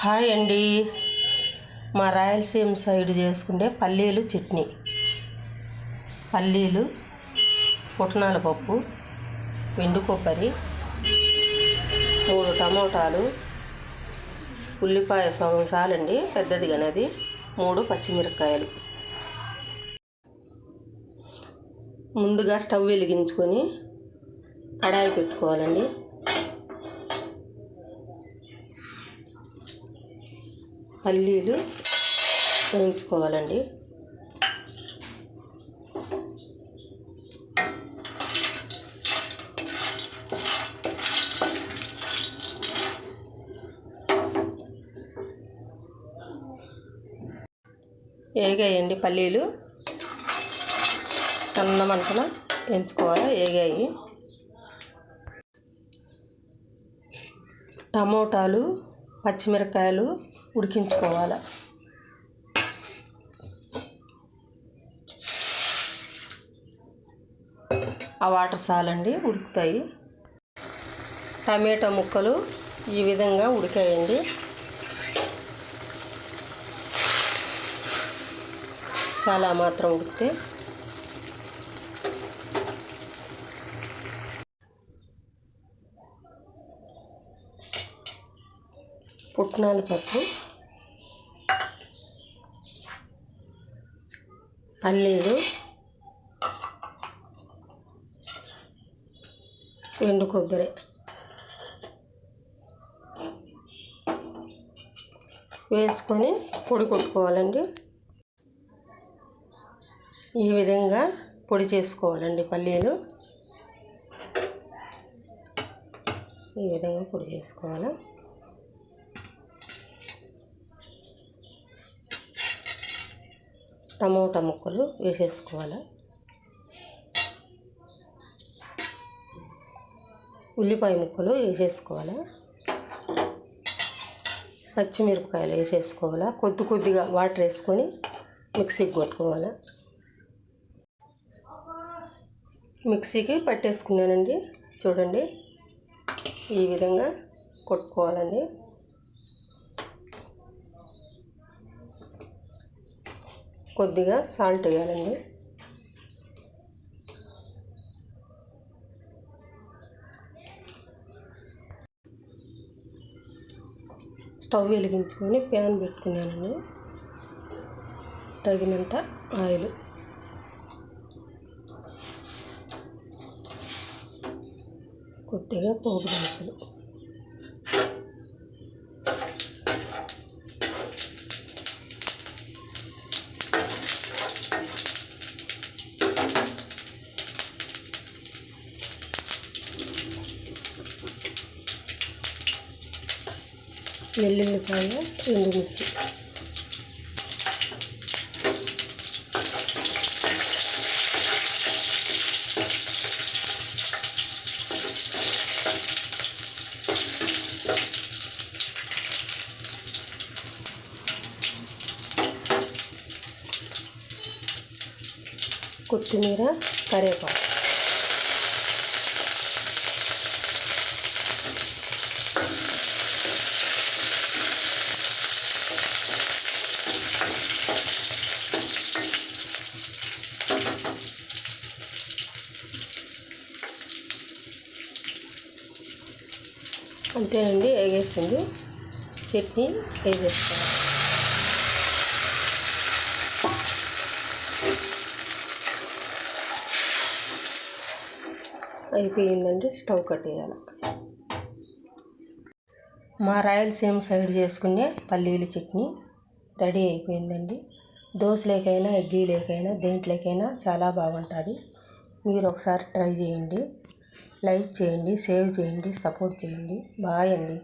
Hi అండి. మా Rayalaseema side చేసుకుంటే పల్లీలు చట్నీ. పల్లీలు పుట్నాల పప్పు ఎండు కొబ్బరి మూడు టమోటాలు ఉల్లిపాయ సగం చాలండి పెద్దది అది మూడు పచ్చిమిరపకాయలు. ముందుగా స్టవ్ వెలిగించుకొని కడాయి పెట్టుకోవాలండి. పల్లీలు వేయించుకోవాలండి. ఏగాయండి పల్లీలు. సన్న మంటన వేయించుకోవాలి? ఏగాయి. టమోటాలు పచ్చిమిరపకాయలు ఉడికించుకోవాలి. ఆ వాటర్ సాలండి ఉడుకుతాయి. టమాటా ముక్కలు ఈ విధంగా ఉడికాయండి. చాలా మాత్రం ఉడికితే పుట్నాల పప్పు పల్లీలు ఎండు కొబ్బరి. వేసుకొని పొడి కొట్టుకోవాలండి. ఈ విధంగా పొడి చేసుకోవాలండి పల్లీలు. ఈ విధంగా పొడి చేసుకోవాలి? టమోటా ముక్కలు వేసేసుకోవాలి. ఉల్లిపాయ ముక్కలు వేసేసుకోవాలి. పచ్చిమిరపకాయలు వేసేసుకోవాలా. కొద్ది కొద్దిగా వాటర్ వేసుకొని మిక్సీకి కొట్టుకోవాలి మిక్సీకి పట్టేసుకున్నానండి. చూడండి ఈ విధంగా కొట్టుకోవాలండి. కొద్దిగా సాల్ట్ వేయాలండి. స్టవ్ వెలిగించుకొని ప్యాన్ పెట్టుకున్నానండి. తగినంత ఆయిల్. కొద్దిగా పోపు దినుసులు. వెల్లుల్లిపాయ ఎండుమిర్చి. కొత్తిమీర కరివేపాకు. అంతేనండి వేగేసింది చట్నీ వేసేస్తాను అయిపోయిందండి స్టవ్ కట్టేయాలి. మా రాయలసీమ సైడ్ చేసుకునే పల్లీల చట్నీ రెడీ అయిపోయిందండి. దోశలేకైనా ఇడ్లీలేకైనా దేంట్లోకైనా చాలా బాగుంటుంది. మీరు ఒకసారి ట్రై చేయండి. లైక్ చేయండి సేవ్ చేయండి సపోర్ట్ చేయండి. బాయ్ అండి.